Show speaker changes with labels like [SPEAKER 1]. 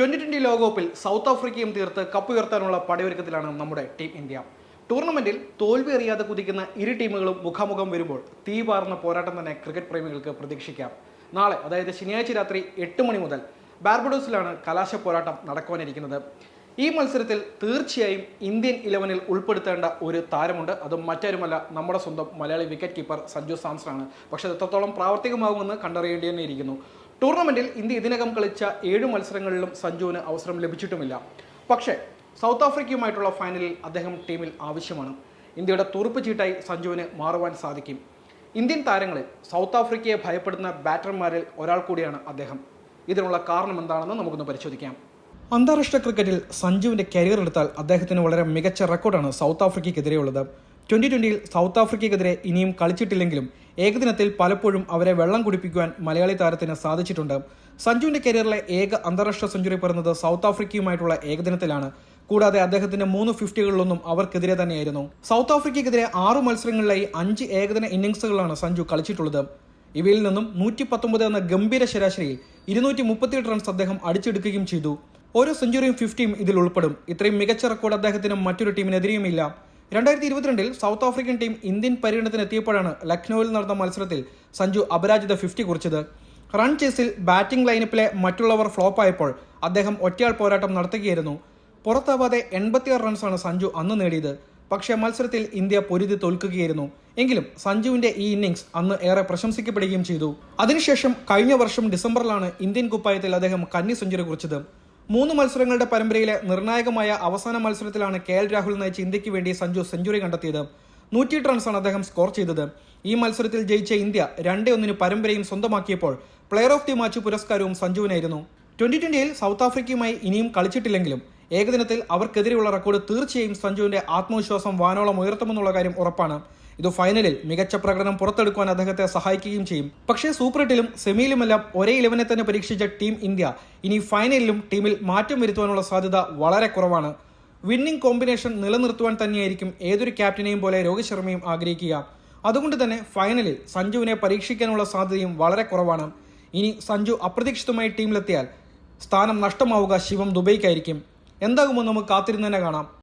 [SPEAKER 1] Twenty twenty ലോകകപ്പിൽ south ആഫ്രിക്കയും തീർത്ത് കപ്പ് ഉയർത്താനുള്ള പടയൊരുക്കത്തിലാണ് നമ്മുടെ ടീം ഇന്ത്യ. ടൂർണമെന്റിൽ തോൽവി അറിയാതെ കുതിക്കുന്ന ഇരു ടീമുകളും മുഖാമുഖം വരുമ്പോൾ തീ പാർന്ന പോരാട്ടം തന്നെ ക്രിക്കറ്റ് പ്രേമികൾക്ക് പ്രതീക്ഷിക്കാം. നാളെ അതായത് ശനിയാഴ്ച രാത്രി എട്ട് മണി മുതൽ ബാർബഡോസിലാണ് കലാശ പോരാട്ടം നടക്കുവാനിരിക്കുന്നത്. ഈ മത്സരത്തിൽ തീർച്ചയായും ഇന്ത്യൻ ഇലവനിൽ ഉൾപ്പെടുത്തേണ്ട ഒരു താരമുണ്ട്. അതും മറ്റാരുമല്ല നമ്മുടെ സ്വന്തം മലയാളി വിക്കറ്റ് കീപ്പർ സഞ്ജു സാംസൺ ആണ് പക്ഷേ എത്രത്തോളം പ്രാവർത്തികമാകുമെന്ന് കണ്ടറിയേണ്ടി തന്നെ ഇരിക്കുന്നു ടൂർണമെന്റിൽ ഇന്ത്യ ഇതിനകം കളിച്ച ഏഴ് മത്സരങ്ങളിലും സഞ്ജുവിന് അവസരം ലഭിച്ചിട്ടുമില്ല. പക്ഷേ സൗത്ത് ആഫ്രിക്കയുമായിട്ടുള്ള ഫൈനലിൽ അദ്ദേഹം ടീമിൽ ആവശ്യമാണ്. ഇന്ത്യയുടെ തുറുപ്പ് ചീട്ടായി സഞ്ജുവിന് മാറുവാൻ സാധിക്കും. ഇന്ത്യൻ താരങ്ങളിൽ സൗത്ത് ആഫ്രിക്കയെ ഭയപ്പെടുന്ന ബാറ്റർമാരിൽ ഒരാൾ കൂടിയാണ് അദ്ദേഹം. ഇതിനുള്ള കാരണം എന്താണെന്ന് നമുക്കൊന്ന് പരിശോധിക്കാം. അന്താരാഷ്ട്ര ക്രിക്കറ്റിൽ സഞ്ജുവിന്റെ കരിയർ എടുത്താൽ അദ്ദേഹത്തിന് വളരെ മികച്ച റെക്കോർഡാണ് സൗത്ത് ആഫ്രിക്കയ്ക്കെതിരെയുള്ളത്. ട്വന്റി ട്വന്റിയിൽ സൗത്ത് ആഫ്രിക്കയ്ക്കെതിരെ ഇനിയും കളിച്ചിട്ടില്ലെങ്കിലും ഏകദിനത്തിൽ പലപ്പോഴും അവരെ വെള്ളം കുടിപ്പിക്കുവാൻ മലയാളി താരത്തിന് സാധിച്ചിട്ടുണ്ട്. സഞ്ജുവിന്റെ കരിയറിലെ ഏക അന്താരാഷ്ട്ര സെഞ്ചുറി പിറന്നത് സൗത്ത് ആഫ്രിക്കയുമായിട്ടുള്ള ഏകദിനത്തിലാണ്. കൂടാതെ അദ്ദേഹത്തിന്റെ മൂന്ന് ഫിഫ്റ്റികളിലൊന്നും അവർക്കെതിരെ തന്നെയായിരുന്നു. സൗത്ത് ആഫ്രിക്കയ്ക്കെതിരെ ആറ് മത്സരങ്ങളിലായി അഞ്ച് ഏകദിന ഇന്നിംഗ്സുകളാണ് സഞ്ജു കളിച്ചിട്ടുള്ളത്. ഇവയിൽ നിന്നും നൂറ്റി പത്തൊമ്പത് എന്ന ഗംഭീര ശരാശരിയിൽ ഇരുന്നൂറ്റി മുപ്പത്തിയെട്ട് റൺസ് അദ്ദേഹം അടിച്ചെടുക്കുകയും ചെയ്തു. ഓരോ സെഞ്ചുറിയും ഫിഫ്റ്റിയും ഇതിൽ ഉൾപ്പെടും. ഇത്രയും മികച്ച റെക്കോർഡ് അദ്ദേഹത്തിന് മറ്റൊരു ടീമിനെതിരെയുമില്ല. രണ്ടായിരത്തി ഇരുപത്തിരണ്ടിൽ സൗത്ത് ആഫ്രിക്കൻ ടീം ഇന്ത്യൻ പര്യടനത്തിന് എത്തിയപ്പോഴാണ് ലക്നൌവിൽ നടന്ന മത്സരത്തിൽ സഞ്ജു അപരാജിത ഫിഫ്റ്റി കുറിച്ചത്. റൺ ചേസിൽ ബാറ്റിംഗ് ലൈനപ്പിലെ മറ്റുള്ളവർ ഫ്ലോപ്പായപ്പോൾ അദ്ദേഹം ഒറ്റയാൾ പോരാട്ടം നടത്തുകയായിരുന്നു. പുറത്താവാതെ എൺപത്തിയാറ് റൺസാണ് സഞ്ജു അന്ന് നേടിയത്. പക്ഷേ മത്സരത്തിൽ ഇന്ത്യ പൊരുതി തോൽക്കുകയായിരുന്നു. എങ്കിലും സഞ്ജുവിന്റെ ഈ ഇന്നിംഗ്സ് അന്ന് ഏറെ പ്രശംസിക്കപ്പെടുകയും ചെയ്തു. അതിനുശേഷം കഴിഞ്ഞ വർഷം ഡിസംബറിലാണ് ഇന്ത്യൻ കുപ്പായത്തിൽ അദ്ദേഹം കന്നി സെഞ്ചുറി കുറിച്ചത്. മൂന്ന് മത്സരങ്ങളുടെ പരമ്പരയിലെ നിർണായകമായ അവസാന മത്സരത്തിലാണ് കെ എൽ രാഹുൽ നയിച്ച ഇന്ത്യയ്ക്ക് വേണ്ടി സഞ്ജു സെഞ്ചുറി കണ്ടെത്തിയത്. നൂറ്റിയെട്ട് റൺസാണ് അദ്ദേഹം സ്കോർ ചെയ്തത്. ഈ മത്സരത്തിൽ ജയിച്ച ഇന്ത്യ രണ്ടേ ഒന്നിന് പരമ്പരയും സ്വന്തമാക്കിയപ്പോൾ പ്ലെയർ ഓഫ് ദി മാച്ച് പുരസ്കാരവും സഞ്ജുവിനായിരുന്നു. ട്വന്റി ട്വന്റിയിൽ സൗത്ത് ആഫ്രിക്കയുമായി ഇനിയും കളിച്ചിട്ടില്ലെങ്കിലും ഏകദിനത്തിൽ അവർക്കെതിരെയുള്ള റെക്കോർഡ് തീർച്ചയായും സഞ്ജുവിന്റെ ആത്മവിശ്വാസം വാനോളം ഉയർത്തുമെന്നുള്ള കാര്യം ഉറപ്പാണ്. ഇത് ഫൈനലിൽ മികച്ച പ്രകടനം പുറത്തെടുക്കുവാൻ അദ്ദേഹത്തെ സഹായിക്കുകയും ചെയ്യും. പക്ഷേ സൂപ്രട്ടിലും സെമിയിലുമെല്ലാം ഒരേ ഇലവനെ തന്നെ പരീക്ഷിച്ച ടീം ഇന്ത്യ ഇനി ഫൈനലിലും ടീമിൽ മാറ്റം വരുത്തുവാനുള്ള സാധ്യത വളരെ കുറവാണ്. വിന്നിംഗ് കോമ്പിനേഷൻ നിലനിർത്തുവാൻ തന്നെയായിരിക്കും ഏതൊരു ക്യാപ്റ്റനെയും പോലെ രോഹിത് ശർമ്മയും ആഗ്രഹിക്കുക. അതുകൊണ്ട് തന്നെ ഫൈനലിൽ സഞ്ജുവിനെ പരീക്ഷിക്കാനുള്ള സാധ്യതയും വളരെ കുറവാണ്. ഇനി സഞ്ജു അപ്രതീക്ഷിതമായി ടീമിലെത്തിയാൽ സ്ഥാനം നഷ്ടമാവുക ശിവം ദുബൈക്കായിരിക്കും. എന്താകുമെന്ന് നമുക്ക് കാത്തിരുന്ന് തന്നെ കാണാം.